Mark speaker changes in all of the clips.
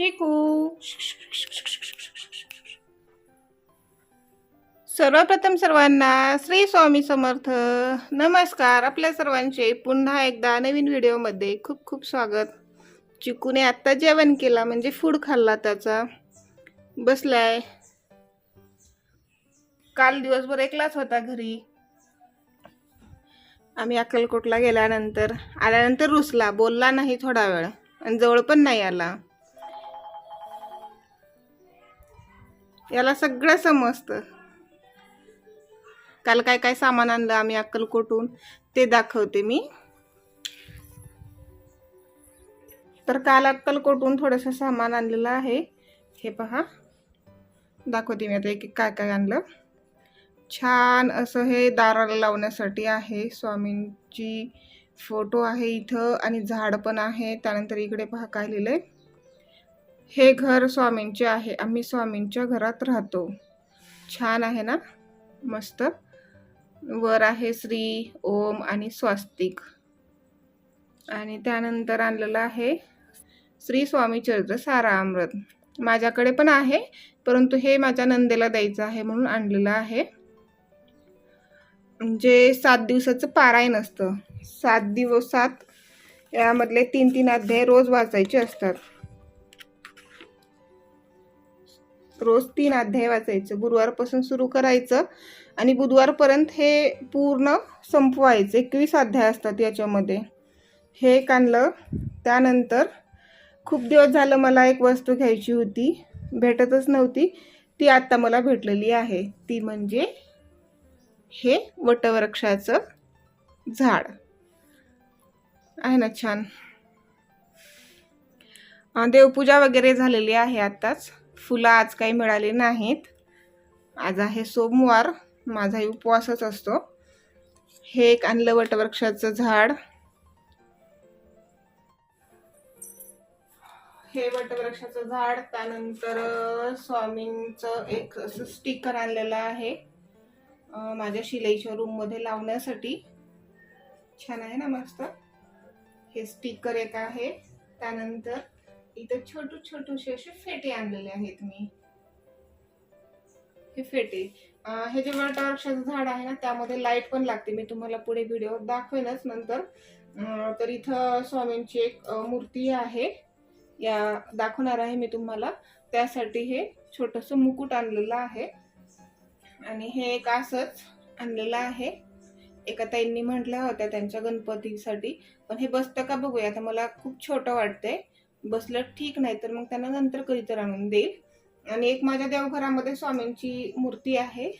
Speaker 1: चिकू सर्वप्रथम सर्वांना श्री स्वामी समर्थ. नमस्कार. आपल्या सर्वांचे पुन्हा एकदा नवीन व्हिडिओमध्ये खूप खूप स्वागत. चिकूने आत्ता जेवण केला म्हणजे फूड खाल्ला त्याचा. बसलाय. काल दिवसभर एकलाच होता घरी. आम्ही अक्कलकोटला गेल्यानंतर आल्यानंतर रुसला बोलला नाही थोडा वेळ. आणि जवळ पण नाही आला. याला सगळं समजतं. काल काय काय सामान आणलं आम्ही अक्कलकोटून ते दाखवते मी. तर काल अक्कलकोटून थोडंसं सामान आणलेलं आहे. हे पहा. दाखवते मी आता एक एक काय काय आणलं. छान असं हे दाराला लावण्यासाठी आहे. स्वामींची फोटो आहे इथं आणि झाड पण आहे. त्यानंतर इकडे पहा काय लिहिलंय. हे घर स्वामींचे आहे. आम्ही स्वामींच्या घरात राहतो. छान आहे ना? मस्त. वर आहे श्री ओम आणि स्वास्तिक. आणि त्यानंतर आणलेलं आहे श्री स्वामी चरित्र सारा अमृत माझ्याकडे पण आहे परंतु हे माझ्या नंदेला द्यायचं आहे म्हणून आणलेलं आहे. म्हणजे सात दिवसाचं पारायण असतं. सात दिवसात यामधले तीन तीन अध्याय रोज वाचायचे असतात. रोज तीन अध्याय वाचायचं. गुरुवारपासून सुरू करायचं आणि बुधवारपर्यंत हे पूर्ण संपवायचं. एकवीस अध्याय असतात याच्यामध्ये. हे एक आणलं. त्यानंतर खूप दिवस झालं मला एक वस्तू घ्यायची होती. भेटतच नव्हती. ती आत्ता मला भेटलेली आहे. ती म्हणजे हे वटवृक्षाचं झाड. आहे ना छान. देवपूजा वगैरे झालेली आहे आत्ताच. फुलं आज काही मिळाली नाहीत. आज आहे सोमवार. माझाही उपवासच असतो. हे एक आणलं वटवृक्षाचं झाड. हे वटवृक्षाचं झाड त्यानंतर स्वामींचं एक असं स्टिकर आणलेलं आहे. माझ्या शिलाईच्या रूममध्ये लावण्यासाठी. छान आहे ना मस्त? हे स्टिकर एक आहे. त्यानंतर इथं छोटू छोटूशे असे फेटे आणलेले आहेत मी. हे फेटे. हे जे वटवृक्षाचं झाड आहे ना त्यामध्ये लाइट पण लागते. मी तुम्हाला पुढे व्हिडिओ दाखवेनच नंतर. तर इथं स्वामींची एक मूर्ती आहे. या दाखवणार आहे मी तुम्हाला. त्यासाठी हे छोटंसं मुकुट आणलेलं आहे. आणि हे एक असंच आणलेलं आहे. एका ताईंनी म्हटल्या होत्या त्यांच्या गणपतीसाठी. पण हे बसतं का बघूया. आता मला खूप छोटं वाटतंय. बसलं ठीक नाही तर मग त्यांना नंतर कधीतर आणून देईल. आणि एक माझ्या देवघरामध्ये स्वामींची मूर्ती आहे.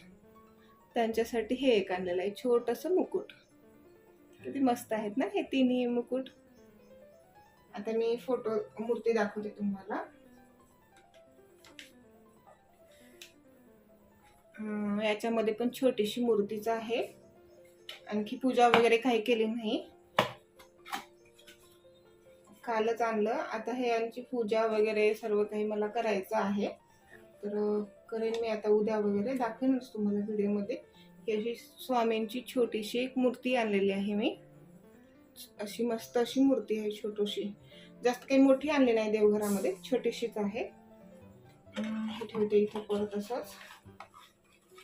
Speaker 1: त्यांच्यासाठी हे एक आणलेलं आहे छोटंसं मुकुट. किती मस्त आहेत ना हे तिन्ही मुकुट. आता मी फोटो मूर्ती दाखवते तुम्हाला. याच्यामध्ये पण छोटीशी मूर्तीच आहे. आणखी पूजा वगैरे काही केली नाही. कालच आणलं. आता हे यांची पूजा वगैरे सर्व काही मला करायचं आहे. तर करेन मी आता उद्या वगैरे. दाखवेनच तुम्हाला व्हिडिओमध्ये. ही अशी स्वामींची छोटीशी एक मूर्ती आणलेली आहे मी. अशी मस्त अशी मूर्ती आहे छोटीशी. जास्त काही मोठी आणली नाही देवघरामध्ये. छोटीशीच आहे. हे ठेवते इथं परत असंच.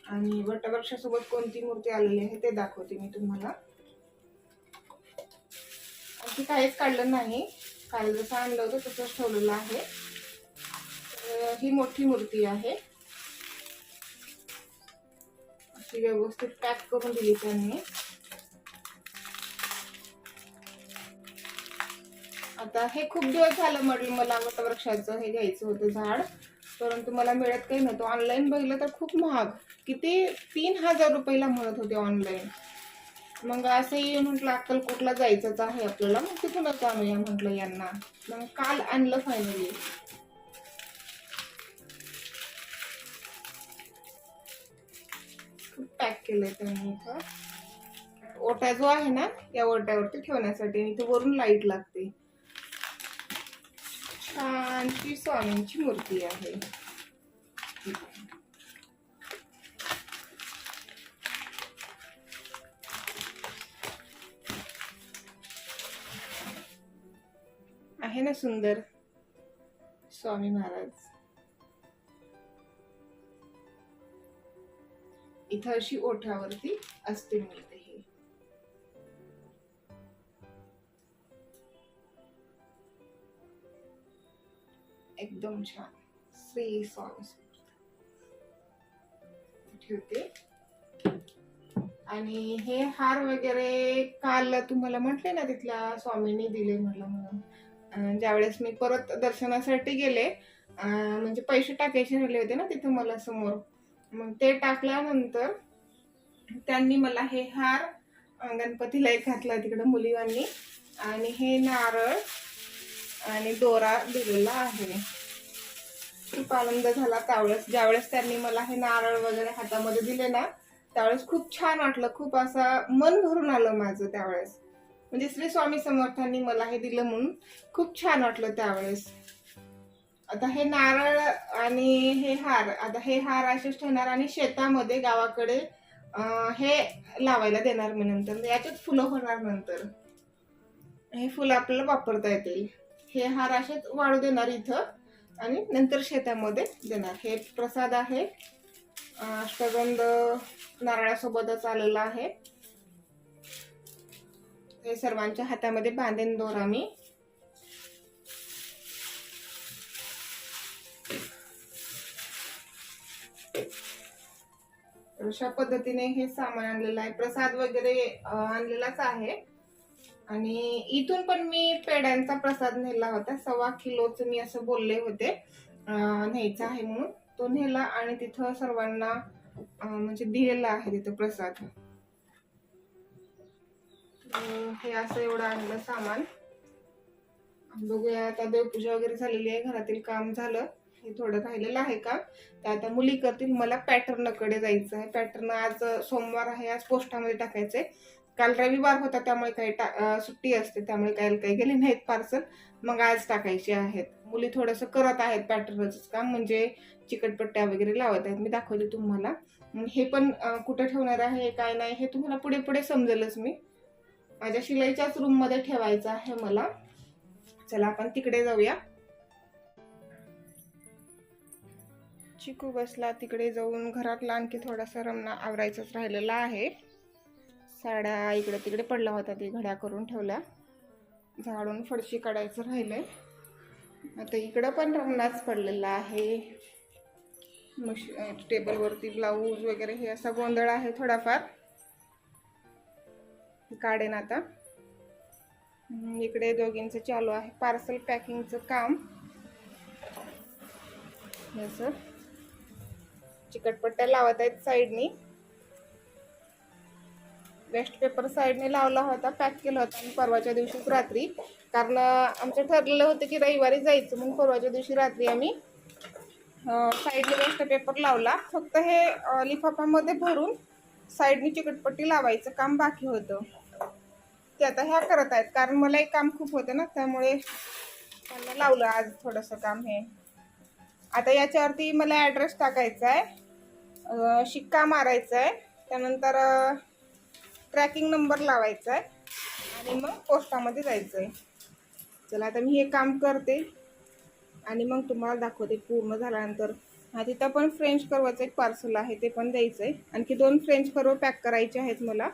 Speaker 1: आणि वटवृक्षासोबत कोणती मूर्ती आलेली आहे ते दाखवते मी तुम्हाला. आणखी काहीच काढलं नाही. काल जसं आणलं होतं तसंच ठेवलेलं आहे. ही मोठी मूर्ती आहे. अशी व्यवस्थित पॅक करून दिली त्यांनी. आता हे खूप दिवस झालं म्हटलं मला वटवृक्षाचं हे घ्यायचं होतं झाड. परंतु मला मिळत काही नव्हतं. ऑनलाईन बघितलं तर खूप महाग. किती? तीन हजार रुपयाला म्हणत होते ऑनलाईन मग असंही म्हटलं अक्कलकोटला जायचंच आहे आपल्याला. मग तिथूनच आणूया म्हटलं यांना. मग काल आणलं फायनली खूप पॅक केलंय त्यांनी का ओटा जो आहे ना या ओट्यावरती ठेवण्यासाठी. आणि इथं वरून लाइट लागते. छानशी स्वामींची मूर्ती आहे. आहे ना सुंदर? स्वामी महाराज. इथं अशी ओठावरती असते मिळते हे. एकदम छान. श्री स्वामी ठेवते. आणि हे हार वगैरे काल तुम्हाला म्हटले ना तिथल्या स्वामींनी दिले म्हटलं म्हणून. ज्यावेळेस मी परत दर्शनासाठी गेले म्हणजे पैसे टाकायचे राहिले होते ना तिथं मला समोर. मग ते टाकल्यानंतर त्यांनी मला हे हार गणपतीला एक घातला तिकडं मुलीवांनी. आणि हे नारळ आणि दोरा दिलेला आहे. खूप आनंद झाला त्यावेळेस. ज्यावेळेस त्यांनी मला हे नारळ वगैरे हातामध्ये दिले ना त्यावेळेस खूप छान वाटलं. खूप असं मन भरून आलं माझं त्यावेळेस. म्हणजे श्री स्वामी समर्थांनी मला हे दिलं म्हणून खूप छान वाटलं त्यावेळेस. आता हे नारळ आणि हे हार आता हे हार असेच ठेवणार आणि शेतामध्ये गावाकडे हे लावायला देणार मी नंतर. याच्यात फुलं होणार नंतर. हे फुलं आपल्याला वापरता येतील. हे हार असेच वाळू देणार इथं आणि नंतर शेतामध्ये देणार. हे प्रसाद आहे. अष्टगंध नारळासोबतच आलेला आहे. हे सर्वांच्या हातामध्ये बांधेन दोरा मी अशा पद्धतीने हे सामान आणलेलं आहे. प्रसाद वगैरे आणलेलाच आहे. आणि इथून पण मी पेड्यांचा प्रसाद नेला होता. सव्वा किलोच मी असं बोलले होते. न्यायचा आहे म्हणून. तो नेला आणि तिथं सर्वांना म्हणजे दिलेला आहे तिथं प्रसाद. हे असं एवढं आणलं सामान. बघूया आता देवपूजा वगैरे झालेली आहे. घरातील काम झालं. हे थोडं राहिलेलं आहे का तर आता मुली करतील. मला पॅटर्नकडे जायचं आहे. पॅटर्न आज सोमवार आहे. आज पोस्टामध्ये टाकायचंय. काल रविवार होता त्यामुळे काही टा सुट्टी असते. त्यामुळे काही काही गेले नाहीत पार्सल. मग आज टाकायचे आहेत. मुली थोडंसं करत आहेत पॅटर्नचं काम. म्हणजे चिकटपट्ट्या वगैरे लावत आहेत. मी दाखवली तुम्हाला. हे पण कुठं ठेवणार आहे काय नाही हे तुम्हाला पुढे पुढे समजेलच मी. माझ्या शिलाईच्याच रूममध्ये ठेवायचं आहे मला. चला आपण तिकडे जाऊया. चिकू बसला तिकडे जाऊन घरातला आणखी थोडासा रमणा आवरायचाच राहिलेला आहे. साड्या इकडे तिकडे पडल्या होत्या ती घड्या करून ठेवल्या. झाडून फडशी काढायचं राहिलंय. आता इकडं पण रमणाच पडलेला आहे. मशी टेबलवरती ब्लाऊज वगैरे हे असा गोंधळ आहे थोडाफार. काढेन आता. इकडे दोघींचं चालू आहे. पार्सल पॅकिंगचं काम. हे सर. चिकटपट्ट्या लावत आहेत साईडनी. वेस्ट पेपर साईडने लावला होता पॅक केला होता आणि परवाच्या दिवशीच रात्री. कारण आमचं ठरलेलं होतं की रविवारी जायचं मग परवाच्या दिवशी रात्री आम्ही साईडने वेस्ट पेपर लावला. फक्त हे लिफाफामध्ये भरून साईडनी चिकटपट्टी लावायचं काम बाकी होतं. ते आता ह्या करत आहेत. कारण मलाही काम खूप होतं ना त्यामुळे त्यांना लावलं आज थोडंसं काम हे. आता याच्यावरती मला ॲड्रेस टाकायचा आहे. शिक्का मारायचा आहे. त्यानंतर ट्रॅकिंग नंबर लावायचा आहे. आणि मग पोस्टामध्ये जायचं आहे. चला आता मी हे काम करते. आणि मग तुम्हाला दाखवते पूर्ण झाल्यानंतर हा तिथं पण फ्रेंच कर्वचं एक पार्सल आहे ते पण द्यायचं आहे आणखी दोन फ्रेंच कर्व पॅक करायचे आहेत मला.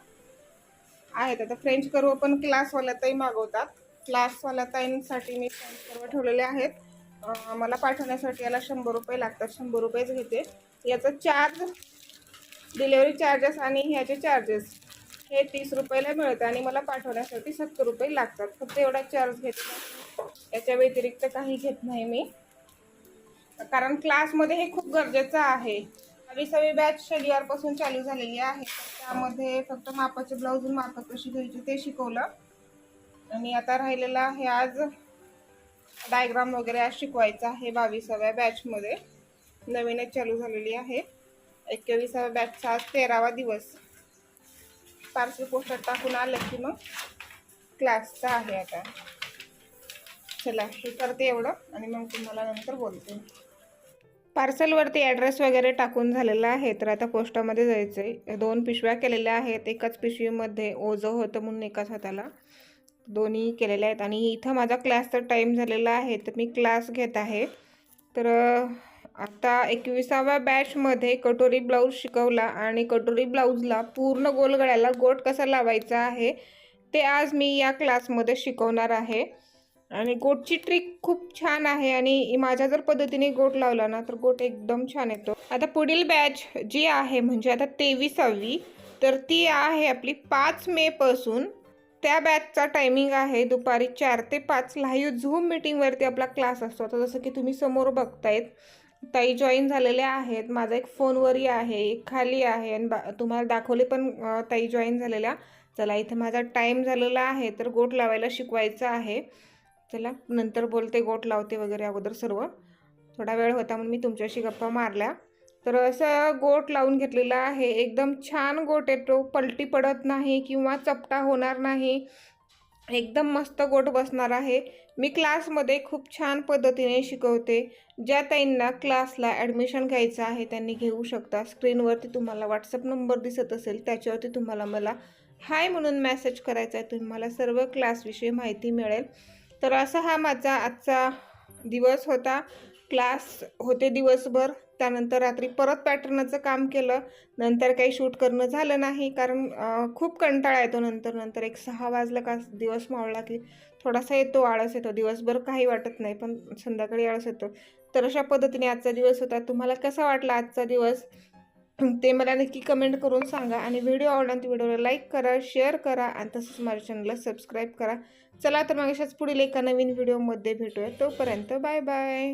Speaker 1: आहेत आता फ्रेंच कर्व पण क्लासवाल्या ताई मागवतात. क्लासवाल्या ताईंसाठी मी फ्रेंच कर्व ठेवलेले आहेत. मला पाठवण्यासाठी याला शंभर रुपये लागतात शंभर रुपयेच घेते. याचा चार्ज डिलेवरी चार्जेस आणि ह्याचे चार्जेस हे तीस रुपयाला मिळतं आणि मला पाठवण्यासाठी सत्तर रुपये लागतात. फक्त एवढा चार्ज घेते. याच्या व्यतिरिक्त काही घेत नाही मी. कारण क्लासमध्ये हे खूप गरजेचं आहे. विसावी बॅच शनिवारपासून चालू झालेली आहे. त्यामध्ये फक्त मापाचे ब्लाऊज माप कशी घ्यायची ते शिकवलं. आणि आता राहिलेलं आहे आज डायग्राम वगैरे आज शिकवायचं आहे बावीसाव्या बॅचमध्ये नवीनच चालू झालेली आहे. एकवीसाव्या बॅचचा आज तेरावा दिवस. पार्सल पोस्टात टाकून आलं की मग क्लासचा आहे आता. चला हे करते एवढं आणि मग तुम्हाला नंतर बोलते. पार्सलवरती ॲड्रेस वगैरे टाकून झालेला आहे तर आता पोस्टामध्ये जायचं आहे दोन पिशव्या केलेल्या आहेत एकाच पिशवीमध्ये ओझं होतं म्हणून एकाच हाताला. दोन्ही केलेल्या आहेत. आणि इथं माझा क्लासचा टाईम झालेला आहे तर मी क्लास घेत आहे. तर आता एकविसाव्या बॅचमध्ये कटोरी ब्लाऊज शिकवला आणि कटोरी ब्लाऊजला पूर्ण गोलगळ्याला गोट कसा लावायचा आहे ते आज मी या क्लासमध्ये शिकवणार आहे. आणि गोटची ट्रिक खूप छान आहे आणि माझ्या जर पद्धतीने गोट लावला ना तर गोट एकदम छान येतो. आता पुढील बॅच जी आहे म्हणजे आता तेवीसावी तर ती आहे आपली पाच मेपासून त्या बॅचचा टायमिंग आहे दुपारी चार ते पाच लाईव्ह झूम मीटिंगवरती आपला क्लास असतो. आता जसं की तुम्ही समोर बघतायत ताई जॉईन झालेल्या आहेत माझा एक फोनवरही आहे एक खाली आहे आणि बा तुम्हाला दाखवले पण ताई जॉईन झालेल्या. चला इथे माझा टाईम झालेला आहे तर गोट लावायला शिकवायचं आहे. चला नंतर बोलते गोट लावते वगैरे अगोदर सर्व. थोडा वेळ होता म्हणून मी तुमच्याशी गप्पा मारल्या. तर असं गोट लावून घेतलेला आहे. एकदम छान गोट येतो पलटी पडत नाही किंवा चपटा होणार नाही. एकदम मस्त गोट बसणार आहे. मी क्लासमध्ये खूप छान पद्धतीने शिकवते. ज्या ताईंना क्लासला ॲडमिशन घ्यायचं आहे त्यांनी घेऊ शकता. स्क्रीनवरती तुम्हाला व्हॉट्सअप नंबर दिसत असेल त्याच्यावरती तुम्हाला मला हाय म्हणून मेसेज करायचा आहे. तुम्हाला सर्व क्लासविषयी माहिती मिळेल. तर असा हा माझा आजचा दिवस होता. क्लास होते दिवसभर. त्यानंतर रात्री परत पॅटर्नचं काम केलं. नंतर काही शूट करणं झालं नाही. कारण खूप कंटाळा येतो नंतर नंतर. एक सहा वाजला का दिवस मावळला की थोडासा येतो आळस येतो. दिवसभर काही वाटत नाही पण संध्याकाळी आळस येतो. तर अशा पद्धतीने आजचा दिवस होता. तुम्हाला कसा वाटला आजचा दिवस? ते मला नक्की कमेंट करून सांगा. आणि व्हिडिओ आवडला तर व्हिडिओला लाईक करा शेअर करा. आणि तसंच माझ्या चॅनलला सबस्क्राईब करा. चला तर मग अशाच पुढील एका नवीन व्हिडिओमध्ये भेटूया. तोपर्यंत बाय बाय